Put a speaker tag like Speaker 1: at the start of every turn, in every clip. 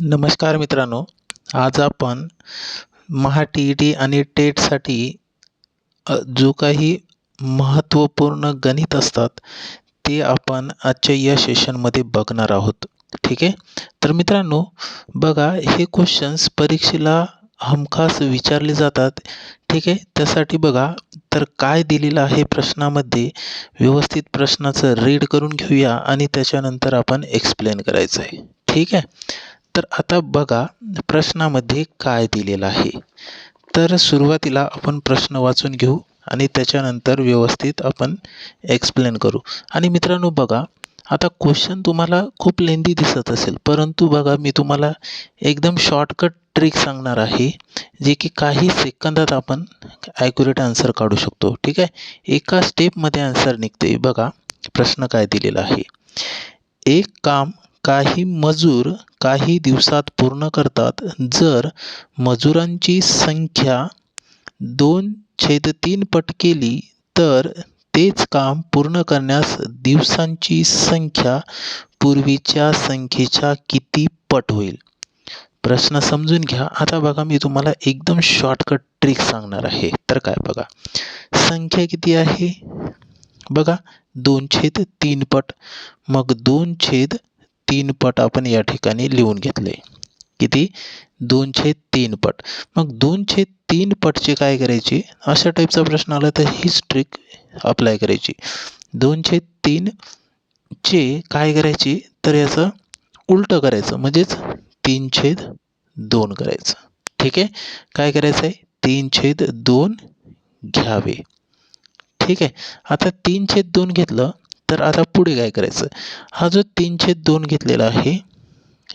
Speaker 1: नमस्कार मित्रांनो आज आपण महा टी ई टी आणि टेटसाठी जो काही महत्त्वपूर्ण गणित असतात ते आपण आजच्या या सेशनमध्ये बघणार आहोत. ठीक आहे? तर मित्रांनो बघा हे क्वेश्चन्स परीक्षेला हमखास विचारले जातात. ठीक आहे? त्यासाठी बघा तर काय दिलेलं आहे प्रश्नामध्ये व्यवस्थित प्रश्नाचं रीड करून घेऊया आणि त्याच्यानंतर आपण एक्सप्लेन करायचं आहे ठीक आहे? तर आता बघा प्रश्नामध्ये काय दिलेलं आहे. तर सुरुवातीला आपण प्रश्न वाचून घेऊ आणि त्याच्यानंतर व्यवस्थित आपण एक्सप्लेन करू. आणि मित्रांनो बघा आता क्वेश्चन तुम्हाला खूप लेंदी दिसत असेल परंतु बघा मी तुम्हाला एकदम शॉर्टकट ट्रिक सांगणार आहे जे की काही सेकंदात आपण ॲक्युरेट आन्सर काढू शकतो. ठीक आहे? एका स्टेपमध्ये आन्सर निघते. बघा प्रश्न काय दिलेला आहे? एक काम काही मजूर काही दिवसात पूर्ण करतात. जर मजुरांची संख्या दोन छेद तीन पट केली तर तेच काम पूर्ण करण्यास दिवसांची संख्या पूर्वीच्या संख्येच्या किती पट होईल? प्रश्न समजून घ्या. आता बघा मी तुम्हाला एकदम शॉर्टकट ट्रिक सांगणार आहे. तर काय बघा संख्या किती आहे? बघा दोन छेद तीन पट. मग दोन छेद तीन पट आपण या ठिकाणी लिहून घेतले. किती? दोन छेद तीन पट. मग दोन छेद तीन पटचे काय करायचे? अशा टाईपचा प्रश्न आला तर हीच ट्रिक अप्लाय करायची. दोन छेद तीन चे काय करायचे? तर याचं उलटं करायचं. म्हणजेच तीन छेद दोन करायचं. ठीक आहे? काय करायचं आहे तीन छेद दोन घ्यावे. ठीक आहे? आता तीन छेद दोन घेतलं. तर आता पुढे काय करायचं? हा जो तीनशे दोन घेतलेला आहे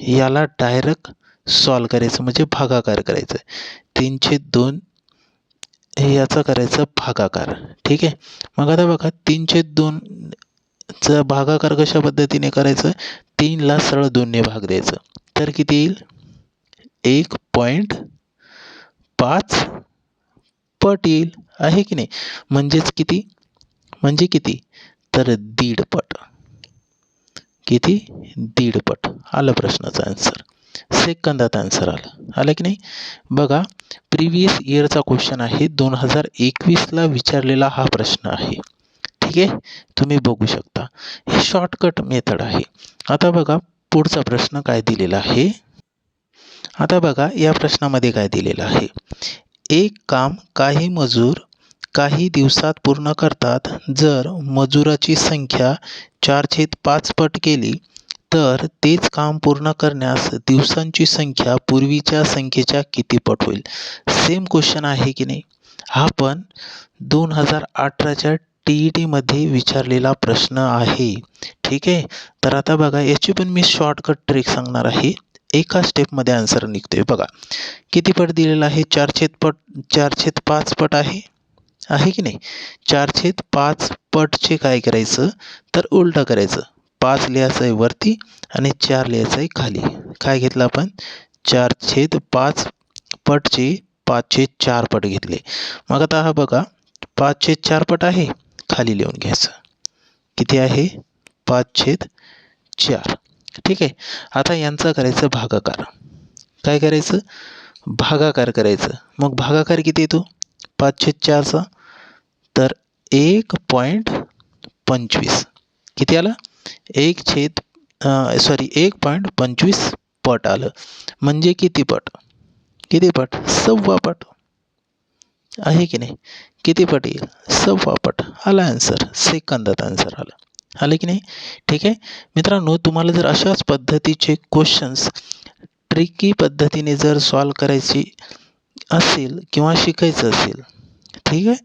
Speaker 1: याला डायरेक्ट सॉल्व करायचं म्हणजे भागाकार करायचं. तीनशे दोन याचा करायचा भागाकार. ठीक आहे? मग आता बघा तीनशे दोनचा भागाकार कशा पद्धतीने करायचं? तीनला सरळ दोनने भाग द्यायचं. तर किती येईल? एक पॉईंट पाच पट येईल. आहे की नाही? म्हणजेच किती? म्हणजे किती? तर दीड पट किती? दीड पट आलं प्रश्नाचं आन्सर सेकंदात आन्सर आलं. आलं की नाही? बघा प्रिव्हियस इयरचा क्वेश्चन आहे. दोन हजार एकवीसला विचारलेला हा प्रश्न आहे. ठीक आहे? तुम्ही बघू शकता. हे शॉर्टकट मेथड आहे. आता बघा पुढचा प्रश्न काय दिलेला आहे? आता बघा या प्रश्नामध्ये काय दिलेलं आहे? एक काम काही मजूर काही दिवसात पूर्ण करतात. जर मजुराची संख्या चारशेत पाच पट केली तर तेच काम पूर्ण करण्यास दिवसांची संख्या पूर्वीच्या संख्येच्या किती पट होईल? सेम क्वेश्चन आहे की नाही? हा पण दोन हजार अठराच्या टी ई टीमध्ये विचारलेला प्रश्न आहे. ठीक आहे? तर आता बघा याची पण मी शॉर्टकट ट्रिक सांगणार आहे. एका स्टेपमध्ये आन्सर निघतोय. बघा किती पट दिलेला आहे? चार पट चारशेत पाच पट आहे? आहे की नाही? चार छेद पाच पटचे काय करायचं? तर उलटं करायचं. पाच लिहायचं आहे वरती आणि चार लिहायचं आहे खाली. काय घेतलं आपण? चार छेद पाच पटचे पाचशे चार पट घेतले. मग आता हा बघा पाचशे चार पट आहे? खाली लिहून घ्यायचं. किती आहे? पाच छेद चार. ठीक आहे? आता यांचा करायचं भागाकार. काय करायचं? भागाकार करायचं. मग भागाकार किती येतो? पाचशे चारचा. तर एक पॉईंट पंचवीस. किती आलं? एक छेद सॉरी एक पॉईंट पंचवीस पट आलं. म्हणजे किती पट? किती पट? सव्वा पट. आहे की नाही? किती पट येईल? सव्वा पट. आला आन्सर सेकंदात आन्सर आलं. आलं की नाही? ठीक आहे? मित्रांनो तुम्हाला जर अशाच पद्धतीचे क्वेश्चन्स ट्रिकी पद्धतीने जर सॉल्व करायची असेल किंवा शिकायचं असेल ठीक आहे?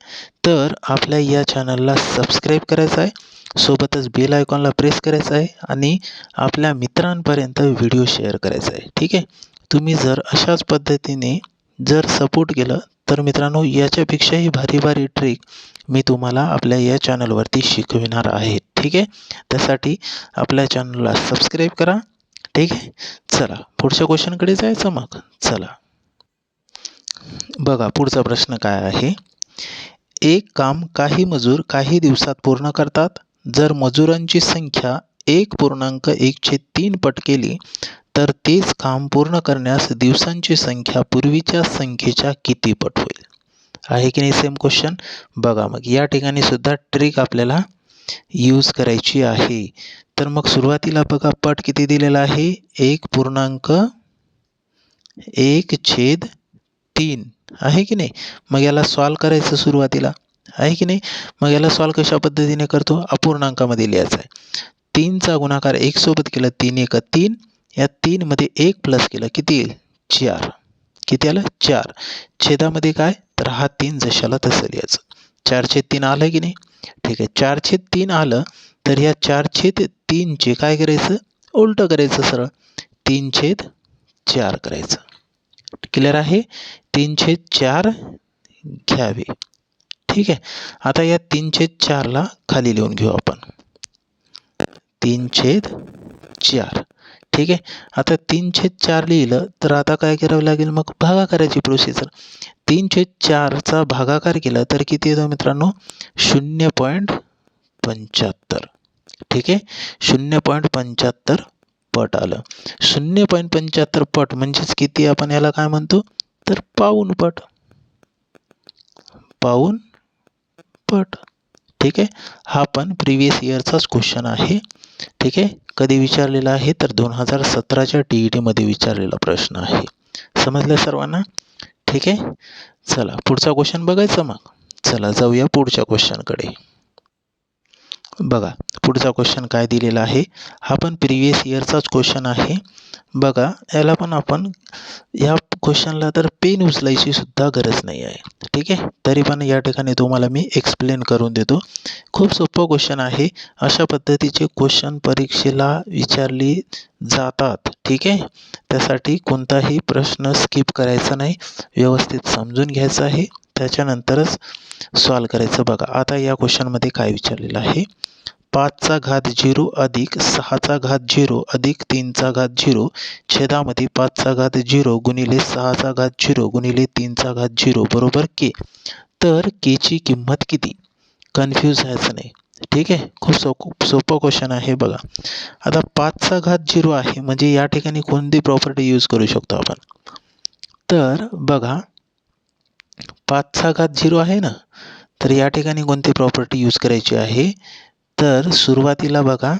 Speaker 1: तर आपल्या या चॅनलला सबस्क्राईब करायचं आहे. सोबतच बेल आयकॉनला प्रेस करायचं आहे आणि आपल्या मित्रांपर्यंत व्हिडिओ शेअर करायचा आहे. ठीक आहे? तुम्ही जर अशाच पद्धतीने जर सपोर्ट केलं तर मित्रांनो याच्यापेक्षाही भारी भारी ट्रिक मी तुम्हाला आपल्या या चॅनलवरती शिकविणार आहे. ठीक आहे? त्यासाठी आपल्या चॅनलला सबस्क्राईब करा. ठीक आहे? चला पुढच्या क्वेश्चनकडे जायचं मग. चला. बघा पुढचा प्रश्न काय आहे? एक काम काही मजूर काही दिवसात पूर्ण करतात. जर मजुरांची संख्या एक पूर्णांक एकशे तीन पट केली तर तेच काम पूर्ण करण्यास दिवसांची संख्या पूर्वीच्या संख्येच्या किती पट होईल? आहे की नाही सेम क्वेश्चन बघा मग या ठिकाणी सुद्धा ट्रिक आपल्याला यूज करायची आहे. तर मग सुरुवातीला बघा पट किती दिलेला आहे? एक पूर्णांक एक छेद तीन. आहे की नाही? मग याला सॉल्व करायचं सुरुवातीला. आहे की नाही? मग याला सॉल्व कशा पद्धतीने करतो? अपूर्णांकामध्ये लिहायचं आहे. तीनचा गुणाकार एक सोबत केलं तीन एक तीन. या तीनमध्ये एक प्लस केलं किती येईल? चार. किती आलं? चार. छेदामध्ये काय? तर हा तीन जशाला तसं लिहायचं. चार छेद तीन आलं की नाही? ठीक आहे. चार छेद तीन आलं तर ह्या चार छेद तीनचे काय करायचं? उलटं करायचं सरळ. तीन छेद चार करायचं. क्लिअर आहे? तीनशे चार घ्यावे. ठीक आहे? आता या तीनशे चारला खाली लिहून घेऊ आपण. तीनशे चार. ठीक आहे? आता तीनशे चार लिहिलं तर आता काय करावं लागेल? मग भागाकाराची प्रोसिजर तीनशे चारचा भागाकार केला तर किती येतो मित्रांनो? शून्य पॉईंट पंच्याहत्तर. ठीक आहे? शून्य पॉईंट पंच्याहत्तर पट आलं. शून्य पॉईंट पंच्याहत्तर पट म्हणजेच किती? आपण याला काय म्हणतो? तर पाऊन पट. पाऊन पट. ठीक आहे? हा पण प्रिव्हियस इयरचाच क्वेश्चन आहे. ठीक आहे? कधी विचारलेला आहे तर दोन हजार सतराच्या टी ई टीमध्ये विचारलेला प्रश्न आहे. समजलं सर्वांना? ठीक आहे? चला पुढचा क्वेश्चन बघायचा मग. चला जाऊया पुढच्या क्वेश्चनकडे बघा पुढचा क्वेश्चन काय दिलेला आहे? हा पण प्रिवियस इयरचाच क्वेश्चन आहे. बघा याला पण आपण या क्वेश्चनला तर पेन उचलायची सुद्धा गरज नाही आहे. ठीक आहे? तरी पण या ठिकाणी तुम्हाला मी एक्सप्लेन करून देतो. खूप सोपं क्वेश्चन आहे. अशा पद्धतीचे क्वेश्चन परीक्षेला विचारली जातात. ठीक आहे? त्यासाठी कोणताही प्रश्न स्किप करायचा नाही. व्यवस्थित समजून घ्यायचा आहे. त्याच्यानंतरच सॉल्व करायचं. बघा आता या क्वेश्चनमध्ये काय विचारलेलं आहे? पाचचा घात झिरो अधिक सहाचा घात झिरो अधिक तीनचा घात झिरो छेदामध्ये पाचचा घात झिरो गुणिले सहाचा घात झिरो गुणिले तीनचा घात झिरो बरोबर के. तर केची किंमत किती? कन्फ्यूज व्हायचं नाही. ठीक आहे? खूप सो सोपं क्वेश्चन आहे बघा. आता पाचचा घात झिरो आहे म्हणजे या ठिकाणी कोणती प्रॉपर्टी यूज करू शकतो आपण? तर बघा पाचचा घात झिरो आहे ना तर या ठिकाणी कोणती प्रॉपर्टी यूज करायची आहे? तर सुरुवातीला बघा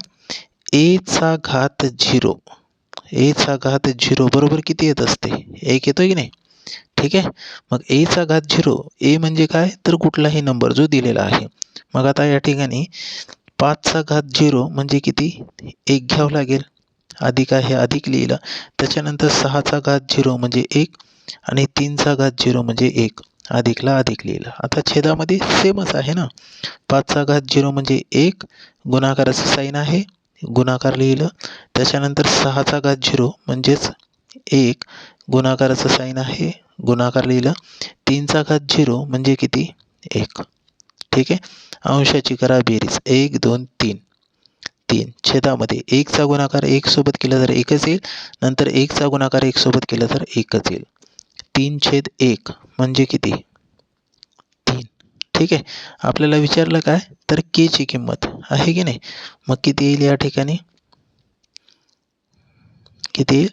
Speaker 1: एचा घात झिरो. एचा घात झिरो बरोबर किती येत असते? एक येतो की नाही? ठीक आहे? मग एचा घात झिरो ए म्हणजे काय? तर कुठलाही नंबर जो दिलेला आहे. मग आता या ठिकाणी पाचचा घात झिरो म्हणजे किती? एक घ्यावं लागेल. अधिक आहे अधिक लिहिलं. त्याच्यानंतर सहाचा घात झिरो म्हणजे एक. आणि तीनचा घात झिरो म्हणजे एक. अधिकला अधिक लिहिलं. आता छेदामध्ये सेमच आहे ना? पाचचा घात झिरो म्हणजे एक गुणाकाराचं साईन आहे गुणाकार लिहिलं. त्याच्यानंतर सहाचा घात झिरो म्हणजेच एक गुणाकाराचं साईन आहे गुणाकार लिहिलं. तीनचा घात झिरो म्हणजे किती? एक. ठीक आहे? अंशाची करा बेरीज. एक दोन तीन. तीन. छेदामध्ये एकचा गुणाकार एक सोबत केला तर एकच येईल. नंतर एकचा गुणाकार एक सोबत केला तर एकच येईल. तीन छेद एक म्हणजे किती? तीन. ठीक आहे? आपल्याला विचारलं काय? तर केची किंमत आहे की नाही? मग किती येईल या ठिकाणी? किती येईल?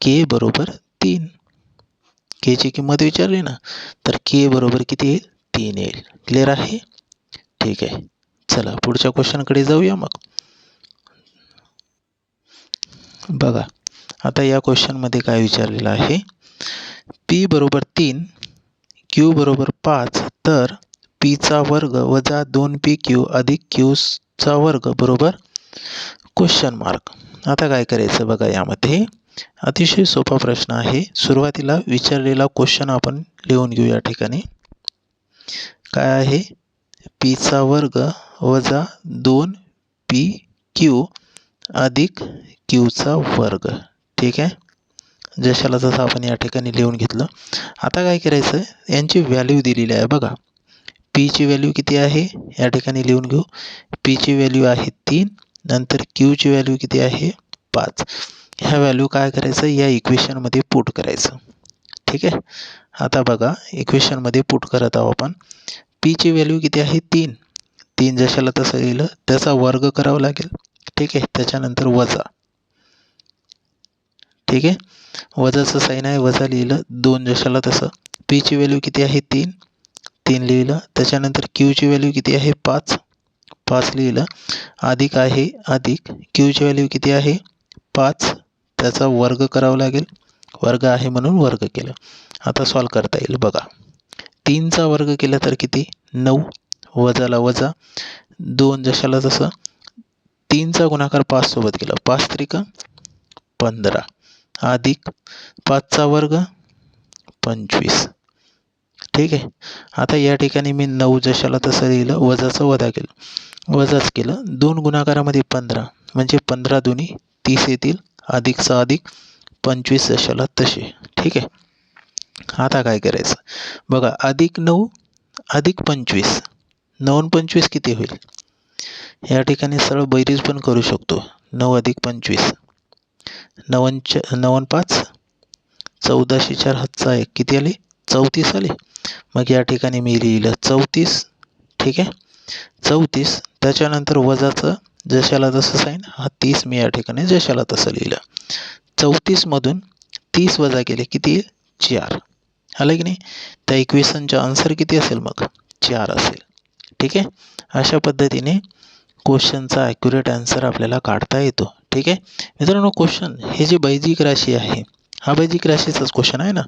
Speaker 1: के बरोबर तीन. केची किंमत विचारली ना तर के बरोबर किती येईल? तीन येईल. क्लिअर आहे? ठीक आहे. चला पुढच्या क्वेश्चनकडे जाऊया मग. बघा आता या क्वेश्चनमध्ये काय विचारलेलं आहे? पी बरोबर तीन क्यू बरोबर पाच तर पीचा वर्ग वजा दोन पी क्यू अधिक क्यूचा वर्ग बरोबर क्वेश्चन मार्क आता काय करायचं बघा यामध्ये? अतिशय सोपा प्रश्न आहे. सुरुवातीला विचारलेला क्वेश्चन आपण लिहून घेऊ या ठिकाणी. काय आहे? पीचा वर्ग वजा दोन पी क्यू अधिक क्यूचा वर्ग. ठीक आहे? जशाला जसं आपण या ठिकाणी लिहून घेतलं आता काय करायचं? यांची व्हॅल्यू दिलेली आहे बघा. पीची व्हॅल्यू किती आहे? या ठिकाणी लिहून घेऊ. पीची व्हॅल्यू आहे तीन नंतर क्यूची व्हॅल्यू किती आहे? पाच. ह्या व्हॅल्यू काय करायचं? या इक्वेशनमध्ये पुट करायचं. ठीक आहे? आता बघा इक्वेशनमध्ये पुट करत आहोत आपण. पीची व्हॅल्यू किती आहे? तीन. तीन जशाला तसं गेलं त्याचा वर्ग करावा लागेल. ठीक आहे? त्याच्यानंतर वजा. ठीक आहे? वजाचं साईन आहे वजा लिहिलं दोन जशाला तसं. पीची व्हॅल्यू किती आहे? तीन. तीन लिहिलं. त्याच्यानंतर क्यूची व्हॅल्यू किती आहे? पाच. पाच लिहिलं. अधिक आहे अधिक. क्यूची व्हॅल्यू किती आहे? पाच. त्याचा वर्ग करावा लागेल. वर्ग आहे म्हणून वर्ग केलं. आता सॉल्व करता येईल बघा. तीनचा वर्ग केला तर किती? नऊ. वजाला वजा. दोन जशाला तसं. तीनचा गुणाकार पाचसोबत केला. पाच त्रिका पंधरा. अधिक पाचचा वर्ग पंचवीस. ठीक आहे? आता या ठिकाणी मी नऊ जशाला तसं लिहिलं वजाचं वजा केलं. वजाच केलं. दोन गुणाकारामध्ये पंधरा म्हणजे पंधरा दोन्ही तीस येतील. अधिकचा अधिक पंचवीस जशाला तसे. ठीक आहे? आता काय करायचं? बघा अधिक नऊ अधिक पंचवीस. नऊ पंचवीस किती होईल? या ठिकाणी सरळ बैरीज पण करू शकतो. नऊ अधिक पंचवीस. नवन च नवन पाच चौदाशे चार हातचा एक. किती आले? चौतीस आले. मग या ठिकाणी मी लिहिलं चौतीस. ठीक आहे? चौतीस. त्याच्यानंतर वजाचं जशाला तसं साईन हा तीस मी या ठिकाणी जशाला तसं लिहिलं. चौतीसमधून तीस वजा केले किती? चार. आलं की नाही? त्या इक्वेशनचा आन्सर किती असेल मग? चार असेल. ठीक आहे? अशा पद्धतीने क्वेश्चनचा ॲक्युरेट आन्सर आपल्याला काढता येतो. ठीक आहे? मित्रांनो क्वेश्चन हे जे बैजिक राशी आहे हा बैजिक राशीचाच क्वेश्चन आहे ना?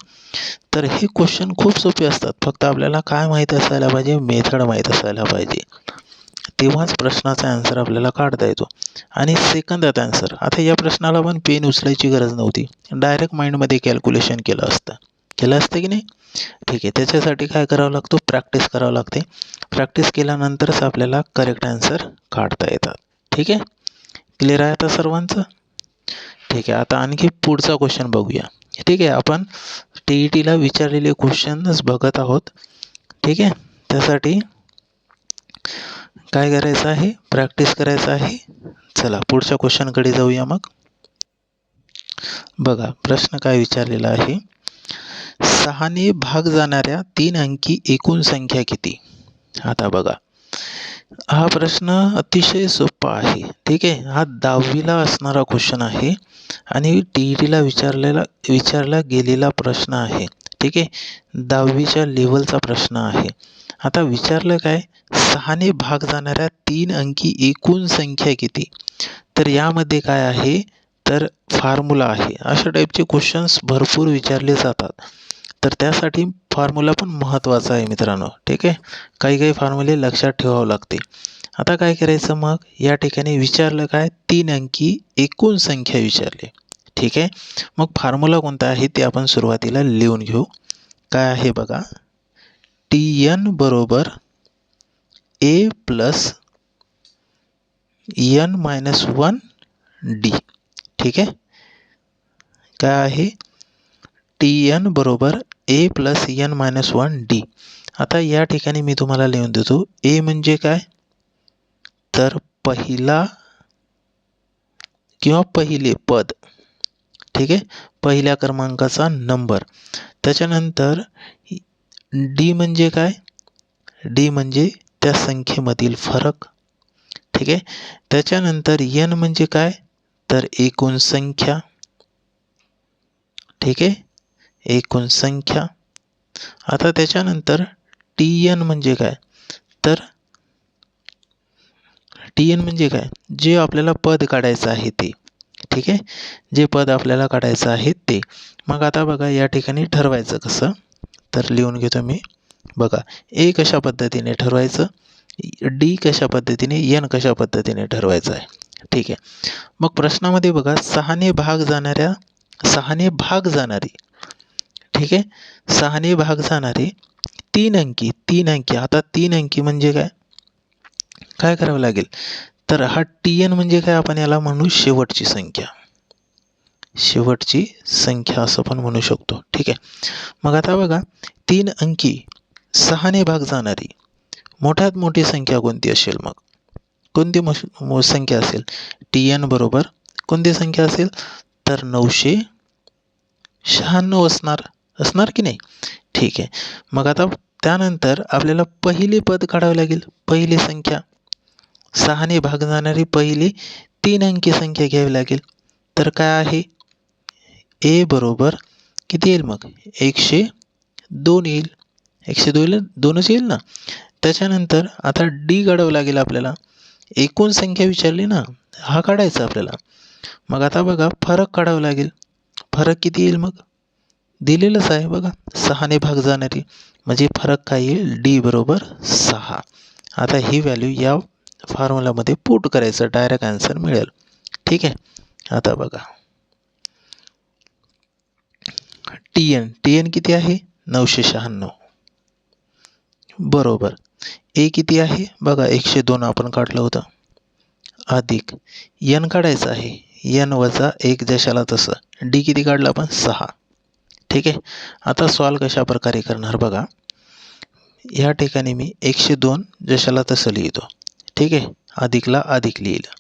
Speaker 1: तर हे क्वेश्चन खूप सोपे असतात. फक्त आपल्याला काय माहीत असायला पाहिजे? मेथड माहीत असायला पाहिजे. तेव्हाच प्रश्नाचा आन्सर आपल्याला काढता येतो. आणि सेकंदात आन्सर आता या प्रश्नाला पण पेन उचलायची गरज नव्हती. डायरेक्ट माइंडमध्ये कॅल्क्युलेशन केलं असतं. केलं असतं की नाही? ठीक आहे. त्याच्यासाठी काय करावं लागतो? प्रॅक्टिस करावं लागते. प्रॅक्टिस केल्यानंतरच आपल्याला करेक्ट आन्सर काढता येतात. ठीक आहे? क्लिअर आहे आता सर्वांचं? ठीक आहे आता आणखी पुढचा क्वेश्चन बघूया. ठीक आहे आपण टी ई टीला विचारलेले क्वेश्चनच बघत आहोत. ठीक आहे त्यासाठी काय करायचं आहे? प्रॅक्टिस करायचं आहे. चला पुढच्या क्वेश्चनकडे जाऊया मग. बघा प्रश्न काय विचारलेला आहे? सहाने भाग जाणाऱ्या तीन अंकी एकूण संख्या किती? आता बघा. हा प्रश्न अतिशय सोपा आहे. ठीक आहे? हा दहावीला असणारा क्वेश्चन आहे आणि टी ई टीला विचारलेला विचारला गेलेला प्रश्न आहे. ठीक आहे? दहावीच्या लेवलचा प्रश्न आहे. आता विचारलं काय? सहाने भाग जाणाऱ्या तीन अंकी एकूण संख्या किती? तर यामध्ये काय आहे? तर फार्मुला आहे. अशा टाईपचे क्वेश्चन्स भरपूर विचारले जातात. तर त्यासाठी फॉर्म्युला पण महत्त्वाचा आहे मित्रांनो ठीक आहे? काही काही फॉर्म्युले लक्षात ठेवावं लागते. आता काय करायचं मग? या ठिकाणी विचारलं काय? तीन अंकी एकूण संख्या विचारली. ठीक आहे? मग फॉर्म्युला कोणता आहे ते आपण सुरुवातीला लिहून घेऊ. काय आहे बघा? टी एन बरोबर A plus N minus one D ठीक आहे? काय आहे? टी एन बरोबर A plus N minus one D आता या ठिकाणी मी तुम्हाला लिहून देतो. ए म्हणजे काय? तर पहिला किंवा पहिले पद. ठीक आहे? पहिल्या क्रमांकाचा नंबर त्याच्यानंतर डी म्हणजे काय? डी म्हणजे त्या संख्येमधील फरक. ठीक आहे? त्याच्यानंतर एन म्हणजे काय? तर एकूण संख्या. ठीक आहे? एकूण संख्या. आता त्याच्यानंतर टी एन म्हणजे काय? तर टी एन म्हणजे काय? जे आपल्याला पद काढायचं आहे ते. ठीक आहे? जे पद आपल्याला काढायचं आहे ते. मग आता बघा या ठिकाणी ठरवायचं कसं? तर लिहून घेतो मी. बघा ए कशा पद्धतीने ठरवायचं? डी कशा पद्धतीने? एन कशा पद्धतीने ठरवायचं आहे? ठीक आहे. मग प्रश्नामध्ये बघा सहाने भाग जाणाऱ्या सहाने भाग जाणारी ठीक आहे? सहाने भाग जाणारे. तीन अंकी तीन अंकी. आता तीन अंकी म्हणजे काय? काय करावं लागेल? तर हा टी एन म्हणजे काय? आपण याला म्हणू शेवटची संख्या. शेवटची संख्या असं पण म्हणू शकतो. ठीक आहे? मग आता बघा तीन अंकी सहाने भाग जाणारी. मोठ्यात मोठी संख्या कोणती असेल मग? कोणती मो संख्या असेल? टी एन बरोबर. कोणती संख्या असेल? तर नऊशे शहाण्णव असणार. असणार की नाही? ठीक आहे. मग आता त्यानंतर आपल्याला पहिले पद काढावं लागेल. पहिली संख्या. सहाने भाग जाणारी पहिली तीन अंकी संख्या घ्यावी लागेल. तर काय आहे? ए बरोबर किती येईल मग? एकशे दोन येईल. एकशे दोन दोनच येईल ना? त्याच्यानंतर आता डी काढावं लागेल आपल्याला. एकूण संख्या विचारली ना? हा काढायचा आपल्याला. मग आता बघा फरक काढावा लागेल. फरक किती येईल मग? दिलेलंच आहे बघा. सहाने भाग जाणारी. म्हणजे फरक काय येईल? डी बरोबर सहा. आता ही व्हॅल्यू या फॉर्म्युलामध्ये पुट करायचं डायरेक्ट आन्सर मिळेल. ठीक आहे? आता बघा. टी एन टी एन किती आहे? नऊशे शहाण्णव. बरोबर. ए किती आहे? बघा एकशे दोन आपण काढलं होतं. अधिक. यन काढायचं आहे. यन वजा एक जशाला तसं. डी किती काढलं आपण? सहा. ठीक आहे? आता सॉल्व कशा प्रकारे करणार बघा. या ठिकाणी मी एकशे दोन जशाला तसं लिहितो. ठीक आहे? अधिकला अधिक लिहिलं.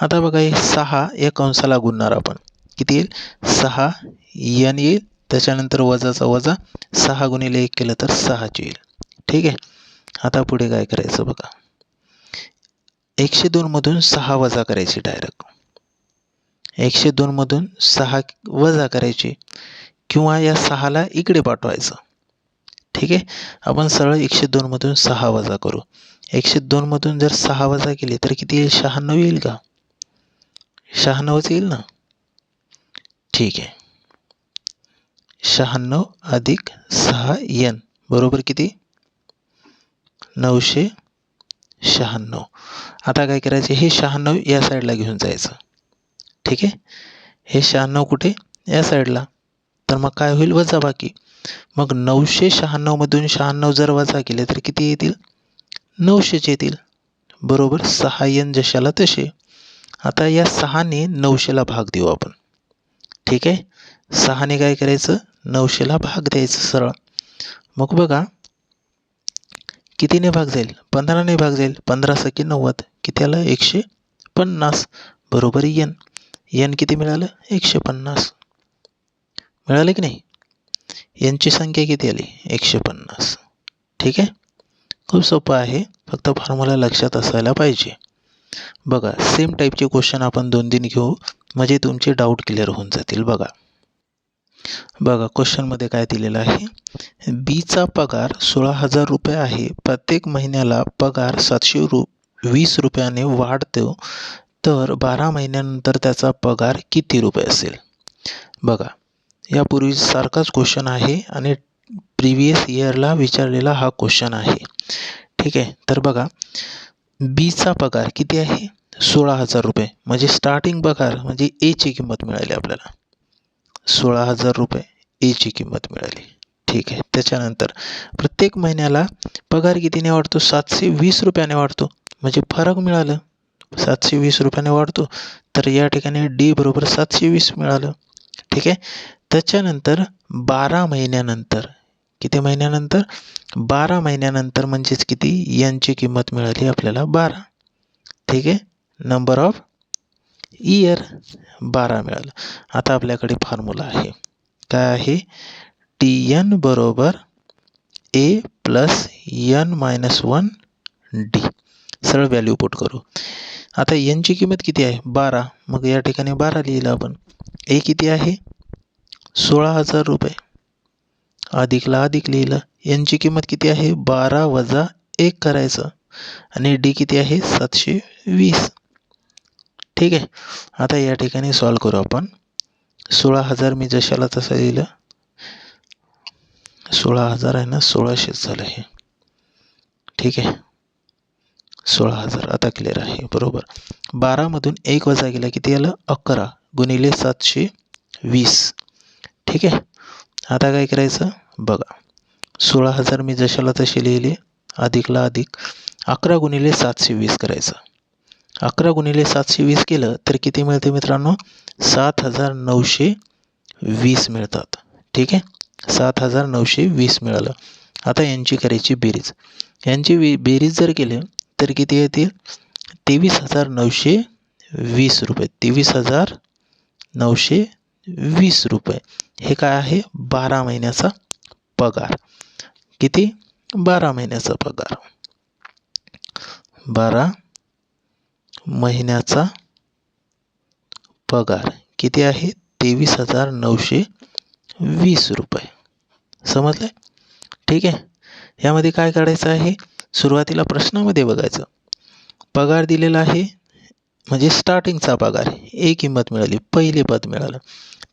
Speaker 1: आता बघा हे सहा या कंसाला गुणणार आपण. किती येईल? सहा यन येईल. त्याच्यानंतर वजाचा वजा सहा गुणिले एक केलं तर सहाची येईल. ठीक आहे? आता पुढे काय करायचं बघा. एकशे दोनमधून सहा वजा करायची डायरेक्ट एकशे दोनमधून सहा वजा करायची. किंवा या सहाला इकडे पाठवायचं. ठीक आहे? आपण सरळ एकशे दोनमधून सहा वजा करू. एकशे दोनमधून जर सहा वजा केले तर किती येईल? शहाण्णव येईल का? शहाण्णवच येईल ना? ठीक आहे. शहाण्णव अधिक सहा एन बरोबर किती? नऊशे शहाण्णव. आता काय करायचं? हे शहाण्णव या साईडला घेऊन जायचं. ठीक आहे? हे शहाण्णव कुठे? या साईडला तर मग काय होईल? वजा बाकी. मग नऊशे शहाण्णवमधून शहाण्णव जर वजा केले तर किती येतील? नऊशेच येतील. बरोबर? सहा यन जशाला तसे. आता या सहाने नऊशेला भाग देऊ आपण. ठीक आहे? सहाने काय करायचं? नऊशेला भाग द्यायचं सरळ. मग बघा कितीने भाग जाईल? पंधराने भाग जाईल. पंधरा सकी नव्वद. किती आलं एकशे पन्नास. बरोबर? यन यन किती मिळालं? एकशे पन्नास. मिळाली की नाही? यांची संख्या किती आली? एकशे पन्नास. ठीक आहे? खूप सोपं आहे. फक्त फॉर्म्युला लक्षात असायला पाहिजे. बघा सेम टाईपचे क्वेश्चन आपण दोन दिन घेऊ. म्हणजे तुमचे डाऊट क्लिअर होऊन जातील. बघा. बघा क्वेश्चनमध्ये काय दिलेलं आहे? बीचा पगार सोळा हजार रुपये आहे. प्रत्येक महिन्याला पगार सातशे रु वीस रुपयाने वाढतो. तर बारा महिन्यानंतर त्याचा पगार किती रुपये असेल? बघा. यापूर्वी सारखाच क्वेश्चन आहे आणि प्रिव्हियस इयरला विचारलेला हा क्वेश्चन आहे. ठीक आहे? तर बघा बीचा पगार किती आहे? सोळा हजार रुपये. म्हणजे स्टार्टिंग पगार म्हणजे एची किंमत मिळाली आपल्याला. सोळा हजार रुपये एची किंमत मिळाली. ठीक आहे? त्याच्यानंतर प्रत्येक महिन्याला पगार कितीने वाढतो? सातशे वीस रुपयाने वाढतो. म्हणजे फरक मिळालं. सातशे वीस रुपयाने वाढतो. तर या ठिकाणी डी बरोबर सातशे वीस मिळालं. ठीक आहे? त्याच्यानंतर बारा महिन्यानंतर किती महिन्यानंतर? बारा महिन्यानंतर म्हणजेच किती? यांची किंमत मिळाली आपल्याला बारा. ठीक आहे? नंबर ऑफ इयर बारा मिळालं. आता आपल्याकडे फॉर्म्युला आहे. काय आहे? टी एन बरोबर A plus N minus one D सरळ व्हॅल्यू पुट करू. आता एनची किंमत किती आहे? बारा. मग या ठिकाणी बारा लिहिलं आपण. ए किती आहे? सोळा हजार रुपये. अधिकला अधिक लिहिलं. यांची किंमत किती आहे? बारा वजा एक करायचं. आणि डी किती आहे? सातशे वीस. ठीक आहे. आता या ठिकाणी सॉल्व करू आपण. सोळा हजार मी जशाला तसं लिहिलं. सोळा हजार आहे ना सोळाशेच झालं हे. ठीक आहे. सोळा हजार आता क्लिअर आहे. बरोबर? बारामधून एक वजा गेला किती आलं? अकरा. गुणिले सातशे वीस. ठीक आहे? आता काय करायचं? बघा. सोळा हजार मी जशाला तसे लिहिले अधिकला अधिक. अकरा गुणिले सातशे वीस करायचं. अकरा गुणिले सातशे वीस केलं तर किती मिळते मित्रांनो? सात हजार नऊशे वीस मिळतात. ठीक आहे? सात हजार नऊशे वीस मिळालं. आता यांची करायची बेरीज. यांची वी बेरीज जर केली तर किती येतील? तेवीस हजार नऊशे वीस रुपये. तेवीस हजार नऊशे वीस रुपये. हे काय आहे? बारा महिन्याचा पगार. किती? बारा महिन्याचा पगार. बारा महिन्याचा पगार. किती आहे? तेवीस हजार नऊशे वीस रुपये. समजलं ठीक आहे. यामध्ये काय काढायचं आहे? सुरुवातीला प्रश्नामध्ये बघायचं. पगार दिलेला आहे म्हणजे स्टार्टिंगचा पगार. ए किंमत मिळाली पहिले पद मिळालं.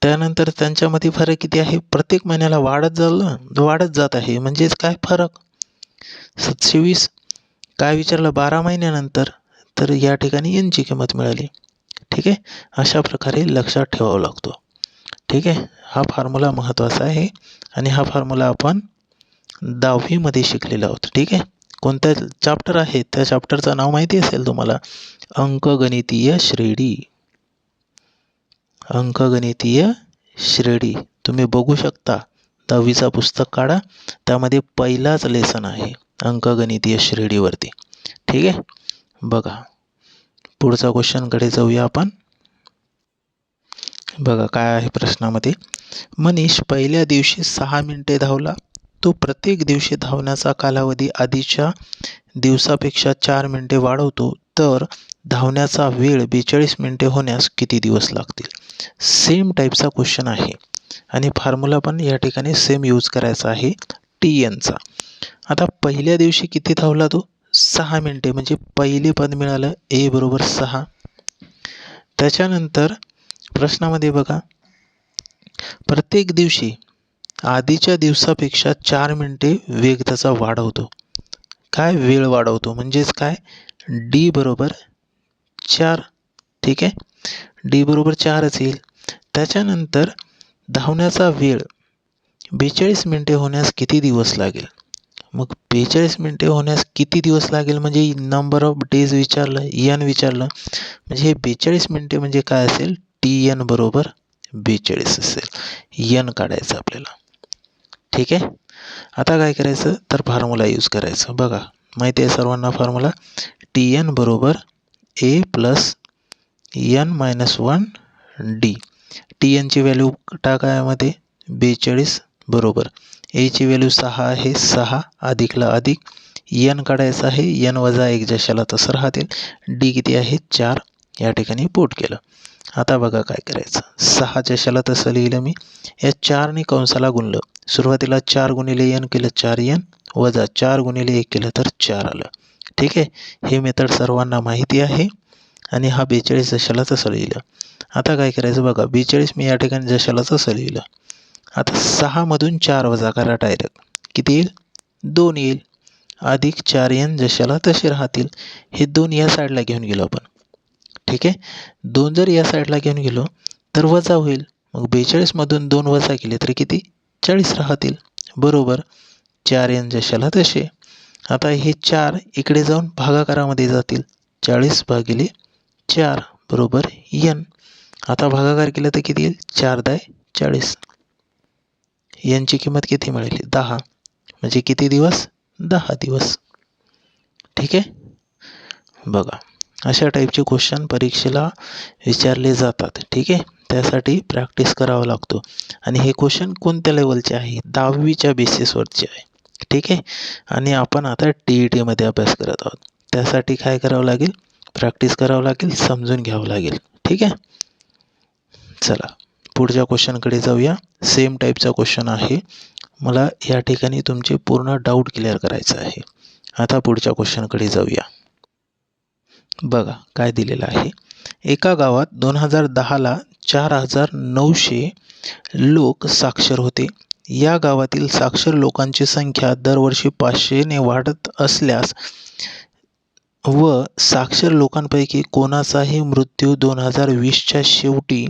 Speaker 1: त्यानंतर त्यांच्यामध्ये फरक किती आहे? प्रत्येक महिन्याला वाढत झालं वाढत जात आहे. म्हणजेच काय फरक? सातशे वीस काय विचारलं? बारा महिन्यानंतर. तर या ठिकाणी यांची किंमत मिळाली. ठीक आहे? अशा प्रकारे लक्षात ठेवावा लागतो. ठीक आहे? हा फॉर्म्युला महत्त्वाचा आहे. आणि हा फॉर्म्युला आपण दहावीमध्ये शिकलेला आहोत. ठीक आहे? कोणत्या चाप्टर आहे? त्या चाप्टरचं नाव माहिती असेल तुम्हाला? अंकगणितीय श्रेणी. अंकगणितीय श्रेणी. तुम्ही बघू शकता. दहावीचा पुस्तक काढा. त्यामध्ये पहिलाच लेसन आहे अंकगणितीय श्रेणीवरती. ठीक आहे? बघा. पुढचा क्वेश्चनकडे जाऊया आपण. बघा काय आहे प्रश्नामध्ये? मनीष पहिल्या दिवशी सहा मिनिटे धावला. तो प्रत्येक दिवशी धावण्याचा कालावधी आधीच्या दिवसापेक्षा चार मिनिटे वाढवतो तर धावण्याचा वेळ बेचाळीस मिनिटे होण्यास किती दिवस लागतील? सेम टाईपचा क्वेश्चन आहे. आणि फॉर्म्युला पण या ठिकाणी सेम यूज करायचा आहे. टी एनचा आता पहिल्या दिवशी किती धावला तो? सहा मिनटे म्हणजे पहिले पद मिळालं ए बरोबर सहा. त्याच्यानंतर प्रश्नामध्ये बघा. प्रत्येक दिवशी आधीच्या दिवसापेक्षा चार मिनटे वेग त्याचा वाढवतो. काय वेळ वाढवतो? म्हणजेच काय? डी बरोबर चार. ठीक आहे? डी बरोबर चारच येईल. त्याच्यानंतर धावण्याचा वेळ बेचाळीस मिनटे होण्यास किती दिवस लागेल? मग बेचाळीस मिनटे होण्यास किती दिवस लागेल? म्हणजे नंबर ऑफ डेज विचारलं यन विचारलं. म्हणजे हे बेचाळीस मिनटे म्हणजे काय असेल? टी एन बरोबर बेचाळीस असेल. यन काढायचं आपल्याला. ठीक आहे? आता काय करायचं? तर फॉर्म्युला यूज करायचं. बघा माहिती आहे सर्वांना फॉर्म्युला टी एन बरोबर A plus N minus one D T एनची value टाका यामध्ये. बेचाळीस बरोबर. एची व्हॅल्यू सहा आहे. सहा अधिकला अधिक. यन काढायचं आहे. यन वजा एक जशाला तसं राहतील. डी किती आहे? चार. या ठिकाणी पोट केलं. आता बघा काय करायचं. सहा जशाला तसं लिहिलं मी. या चारने कंसाला गुणलं. सुरुवातीला चार गुणिले एन केलं चार यन वजा चार गुणिले एक केलं तर चार आलं. ठीक आहे? हे मेथड सर्वांना माहिती आहे. आणि हा बेचाळीस जशाला तसं लिहिलं. आता काय करायचं बघा. बेचाळीस मी या ठिकाणी जशाला तसं लिहिलं. आता सहामधून चार वजा करा डायरेक्ट किती येईल? दोन येईल. अधिक चार एन जशाला तसे राहतील. हे दोन या साईडला घेऊन गेलो आपण. ठीक आहे? दोन जर या साईडला घेऊन गेलो तर वजा होईल. मग बेचाळीसमधून दोन वजा केले तर किती? चाळीस राहतील. बरोबर. चार एन जशाला तसे. आता हे चार इकडे जाऊन भागाकारामध्ये जातील. चाळीस भागिले चार बरोबर यन. आता भागाकार केलं तर किती येईल? चार दाय चाळीस. यांची किंमत किती मिळाली? दहा. म्हणजे किती दिवस? दहा दिवस. ठीक आहे? बघा. अशा टाईपचे क्वेश्चन परीक्षेला विचारले जातात. ठीक आहे? त्यासाठी प्रॅक्टिस करावा लागतो. आणि हे क्वेश्चन कोणत्या लेवलचे आहे? दहावीच्या बेसिसवरचे आहे. ठीक आहे? आणि आपण आता टी ई टीमध्ये अभ्यास करत आहोत. त्यासाठी काय करावं लागेल? प्रॅक्टिस करावं लागेल समजून घ्यावं लागेल. ठीक आहे? चला पुढच्या क्वेश्चनकडे जाऊया. सेम टाईपचा क्वेश्चन आहे. मला या ठिकाणी तुमचे पूर्ण डाऊट क्लिअर करायचं आहे. आता पुढच्या क्वेश्चनकडे जाऊया. बघा काय दिलेलं आहे. एका गावात दोन हजार दहाला चार हजार नऊशे लोक साक्षर होते. या गावातील साक्षर लोकांची संख्या दरवर्षी पाचशेने वाढत असल्यास व साक्षर लोकांपैकी कोणाचाही मृत्यू दोन हजार वीसच्या शेवटी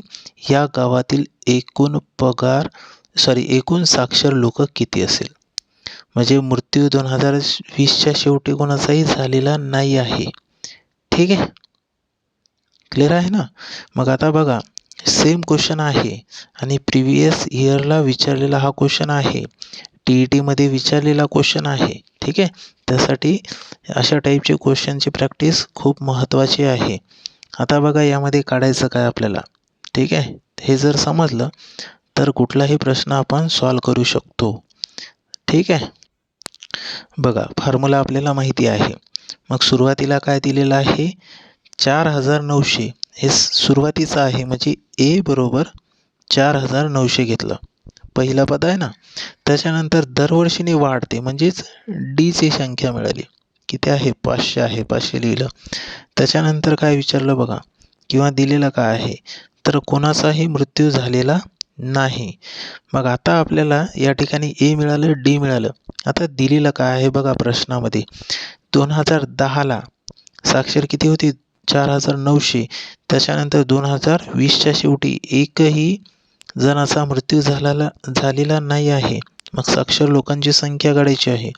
Speaker 1: या गावातील एकूण पगार सॉरी एकूण साक्षर लोक किती असेल? म्हणजे मृत्यू दोन हजार वीसच्या शेवटी कोणाचाही झालेला नाही आहे. ठीक आहे? क्लिअर आहे ना? मग आता बघा सेम क्वेश्चन आहे. आणि प्रिव्हियस इयरला विचारलेला हा क्वेश्चन आहे. टी ई टीमध्ये विचारलेला क्वेश्चन आहे. ठीक आहे? त्यासाठी अशा टाईपचे क्वेश्चनची प्रॅक्टिस खूप महत्त्वाची आहे. आता बघा यामध्ये काढायचं काय आपल्याला? ठीक आहे? हे जर समजलं तर कुठलाही प्रश्न आपण सॉल्व करू शकतो. ठीक आहे? बघा फॉर्म्युला आपल्याला माहिती आहे. मग सुरुवातीला काय दिलेलं आहे? चार हजार नऊशे. हे सुरुवातीचं आहे म्हणजे ए बरोबर चार हजार नऊशे घेतलं. पहिला पद आहे ना? त्याच्यानंतर दरवर्षीने वाढते म्हणजेच डीची संख्या मिळाली. किती आहे? पाचशे आहे पाचशे लिहिलं. त्याच्यानंतर काय विचारलं बघा? किंवा दिलेलं काय आहे? तर कोणाचाही मृत्यू झालेला नाही. मग आता आपल्याला या ठिकाणी ए मिळालं डी मिळालं. आता दिलेलं काय आहे बघा प्रश्नामध्ये? दोन हजार दहाला साक्षर किती होती? चार हजार नऊशे. त्याच्यानंतर दोन हजार वीसच्या शेवटी एकही जणाचा मृत्यू झालेला झालेला नाही आहे. मग साक्षर लोकांची संख्या काढायची आहे.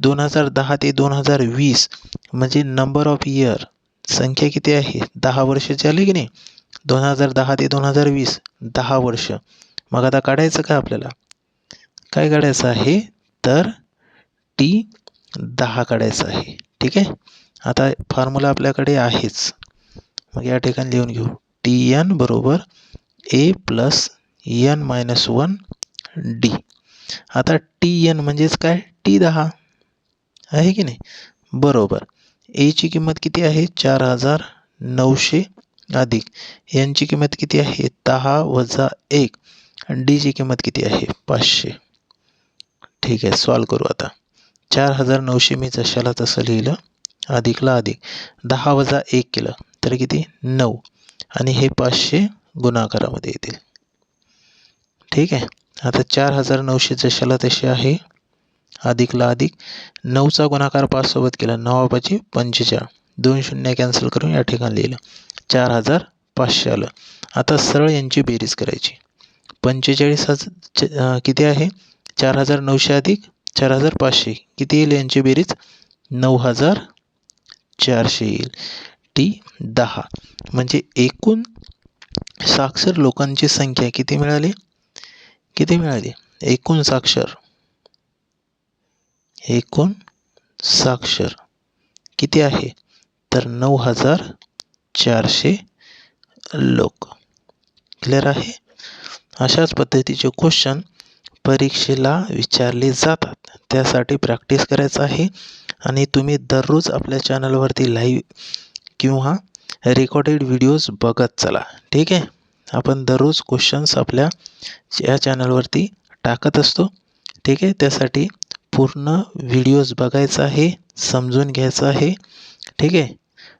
Speaker 1: दोन हजार दहा ते दोन हजार वीस म्हणजे नंबर ऑफ इयर संख्या किती आहे? दहा वर्षाची आली की नाही? दोन हजार दहा ते दोन हजार वीस. दहा वर्ष. मग आता काढायचं का आपल्याला? काय काढायचं आहे? तर टी दहा काढायचं आहे. ठीक आहे? आता फॉर्म्युला आपल्याकडे आहेच. मग या ठिकाणी लिहून घेऊ. टी एन बरोबर A plus N minus one D आता टी एन म्हणजेच काय? टी दहा. आहे की नाही? बरोबर. एची किंमत किती आहे? चार हजार नऊशे अधिक. एनची किंमत किती आहे? दहा वजा एक. डीची किंमत किती आहे? पाचशे. ठीक आहे सॉल्व करू आता. चार हजार नऊशे मी जशाला तसं लिहिलं अधिकला अधिक. दहा वजा एक केलं तर किती? नऊ. आणि हे पाचशे गुणाकारामध्ये येतील. ठीक आहे? आता चार हजार नऊशे जशाला तसे आहे अधिकला अधिक. नऊचा गुणाकार पाचसोबत केला नवापाची पंचेचाळ. दोन शून्य कॅन्सल करून या ठिकाणी लिहिलं. चार हजार पाचशे आलं. आता सरळ यांची बेरीज करायची. पंचेचाळीस हजार किती आहे? चार हजार नऊशे अधिक. चार हजार पाचशे किती येईल यांची बेरीज? नऊ हजार चारशे येईल. टी दहा. म्हणजे एकूण साक्षर लोकांची संख्या किती मिळाली? किती मिळाली? एकूण साक्षर. एकूण साक्षर. किती आहे? तर नऊ हजार चारशे लोक. क्लिअर आहे? अशाच पद्धतीचे क्वेश्चन परीक्षेला विचारले जातात त्यासाठी प्रॅक्टिस करायचं आहे. आणि तुम्ही दररोज आपल्या चॅनलवरती लाईव्ह किंवा रेकॉर्डेड व्हिडिओज बघत चला. ठीक आहे? आपण दररोज क्वेश्चन्स आपल्या या चॅनलवरती टाकत असतो. ठीक आहे? त्यासाठी पूर्ण व्हिडिओज बघायचा आहे समजून घ्यायचं आहे. ठीक आहे?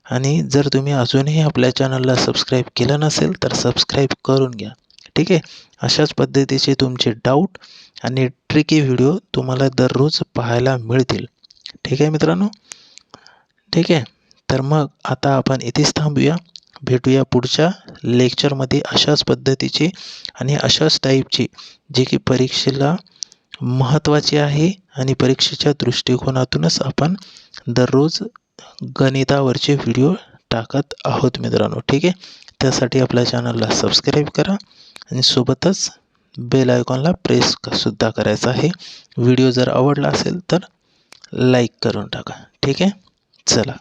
Speaker 1: आणि जर तुम्ही अजूनही आपल्या चॅनलला सबस्क्राईब केलं नसेल तर सबस्क्राईब करून घ्या. ठीक आहे? अशाच पद्धतीचे तुमचे डाऊट आणि ट्रिकी व्हिडिओ तुम्हाला दररोज पाहायला मिळतील. ठीक आहे मित्रांनो? ठीक आहे. तर मग आता आपण इथेच थांबूया. भेटूया पुढच्या लेक्चरमध्ये अशाच पद्धतीचे आणि अशाच टाईपचे जे की परीक्षेला महत्त्वाचे आहे आणि परीक्षेच्या दृष्टिकोनातूनच आपण दररोज गणितावरचे व्हिडिओ टाकत आहोत मित्रांनो. ठीक आहे? त्यासाठी आपल्या चॅनलला सबस्क्राईब करा. आणि सोबतच बेल आयकॉनला प्रेस करायचं करायचा आहे. व्हिडिओ जर आवडला असेल तर लाईक करून टाका. ठीक आहे? चला.